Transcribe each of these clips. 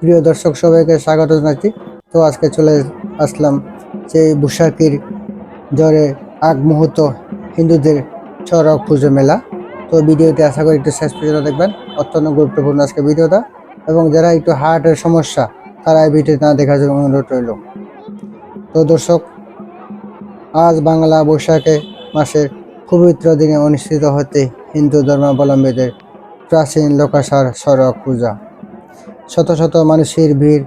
প্রিয় দর্শক, সবাইকে স্বাগত জানাচ্ছি। তো আজকে চলে আসলাম সেই বৈশাখীর জ্বরে আগ মুহূর্ত হিন্দুদের চড়ক পুজো মেলা। তো ভিডিওটি আশা করি একটু শেষ পর্যন্ত দেখবেন, অত্যন্ত গুরুত্বপূর্ণ আজকে ভিডিওটা। এবং যারা একটু হার্টের সমস্যা, তারা এই ভিডিওটি না দেখার জন্য অনুরোধ রইল। তো দর্শক, আজ বাংলা বৈশাখে মাসের পবিত্র দিনে অনুষ্ঠিত হতে হিন্দু ধর্মাবলম্বীদের প্রাচীন লোকাসার সড়ক পূজা। শত শত মানুষের ভিড়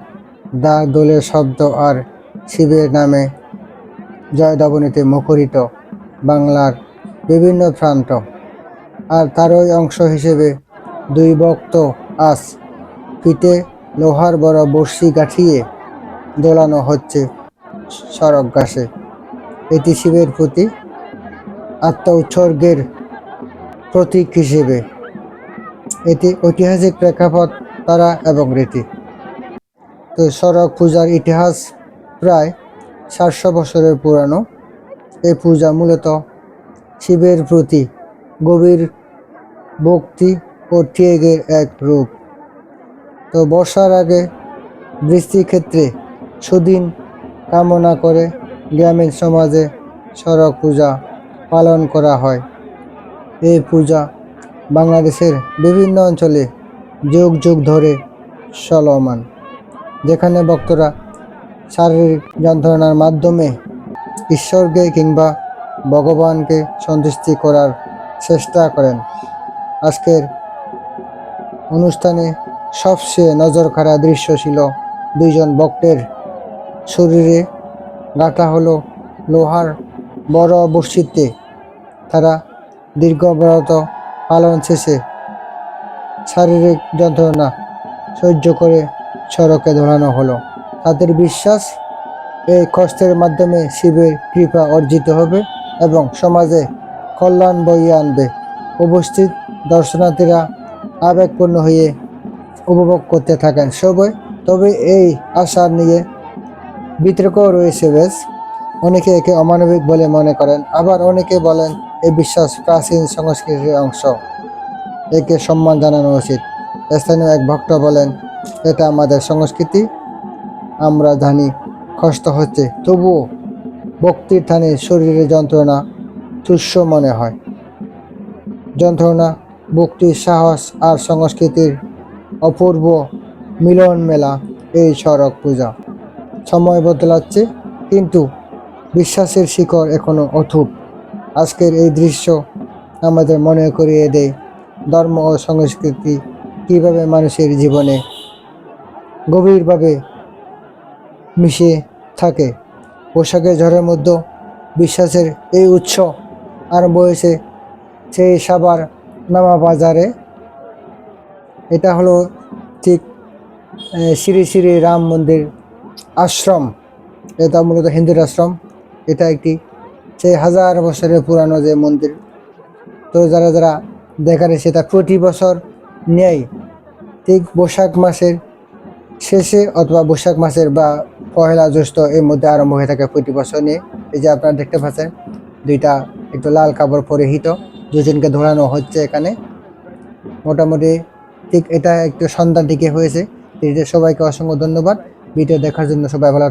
দা দোলের শব্দ আর শিবের নামে জয়দাবনীতে মুখরিত বাংলার বিভিন্ন প্রান্ত। আর তারই অংশ হিসেবে দুই ভক্ত আজ পিঠে লোহার বড় বর্ষি গাঠিয়ে দোলানো হচ্ছে সড়ক ঘাসে। এটি শিবের প্রতি আত্মা উৎসর্গের প্রতীক হিসেবে। এটি ঐতিহাসিক প্রেক্ষাপট তারা এবং রীতি। তো সড়ক পূজার ইতিহাস প্রায় চারশো বছরের পুরানো। এই পূজা মূলত শিবের প্রতি গভীর ভক্তি ও ত্যাগের এক রূপ। তো বর্ষার আগে বৃষ্টির ক্ষেত্রে সুদিন কামনা করে গ্রামীণ সমাজে সড়ক পূজা পালন করা হয়। এই পূজা বাংলাদেশের বিভিন্ন অঞ্চলে যুগ যুগ ধরে চলমান। যেখানে ভক্তরা শারীরিক যন্ত্রণার মাধ্যমে ঈশ্বরকে কিংবা ভগবানকে সন্তুষ্টি করার চেষ্টা করেন। আজকের অনুষ্ঠানে সবচেয়ে নজর কাড়া দৃশ্য ছিল দুইজন ভক্তের শরীরে গাঁথা হলো লোহার বড় বর্ষিতে। তারা দীর্ঘব্রত পালন শেষে শারীরিক যন্ত্রণা সহ্য করে সড়কে দৌড়ানো হলো। তাদের বিশ্বাস, এই কষ্টের মাধ্যমে শিবের কৃপা অর্জিত হবে এবং সমাজে কল্যাণ বইয়ে আনবে। উপস্থিত দর্শনার্থীরা আবেগপূর্ণ হয়ে উপভোগ করতে থাকেন সবাই। তবে এই আশা নিয়ে বিতর্কও রয়েছে বেশ। অনেকে একে অমানবিক বলে মনে করেন, আবার অনেকে বলেন এই বিশ্বাস প্রাচীন সংস্কৃতির অংশ। একে সম্মান জানানো উচিত। স্থানীয় এক ভক্ত বলেন, এটা আমাদের সংস্কৃতি, আমরা জানি কষ্ট হচ্ছে, তবুও ভক্তির থানে শরীরে যন্ত্রণা তুষ্য মনে হয়। যন্ত্রণা ভক্তির সাহস আর সংস্কৃতির অপূর্ব মিলন মেলা এই সড়ক পূজা। সময় বদলাচ্ছে কিন্তু বিশ্বাসের শিকড় এখনও অথুপ আজকের এই দৃশ্য আমাদের মনে করিয়ে দেয় ধর্ম ও সংস্কৃতি কীভাবে মানুষের জীবনে গভীরভাবে মিশে থাকে? পোশাকের ঝড়ের মধ্যে বিশ্বাসের এই উৎস আরম্ভ হয়েছে সেই সাবার নামা বাজারে? এটা হলো ঠিক শ্রী শ্রী রাম মন্দির আশ্রম। এটা মূলত হিন্দুর আশ্রম। এটা একটি, সেই হাজার বছরের পুরানো যে মন্দির। তো যারা যারা দেখার সেটা প্রতি বছর নেয়। ঠিক বৈশাখ মাসের শেষে অথবা বৈশাখ মাসের বা পহেলা জ্যৈষ্ঠ এর মধ্যে আরম্ভ হয়ে থাকে প্রতি বছর নিয়ে। এই যে আপনারা দেখতে পাচ্ছেন, দুইটা একটু লাল কাপড় পরিহিত, দুজনকে ধরানো হচ্ছে এখানে। মোটামুটি ঠিক এটা একটু সন্ধান থেকে হয়েছে। সবাইকে অসংখ্য ধন্যবাদ। ভিডিও দেখার জন্য সবাই ভালো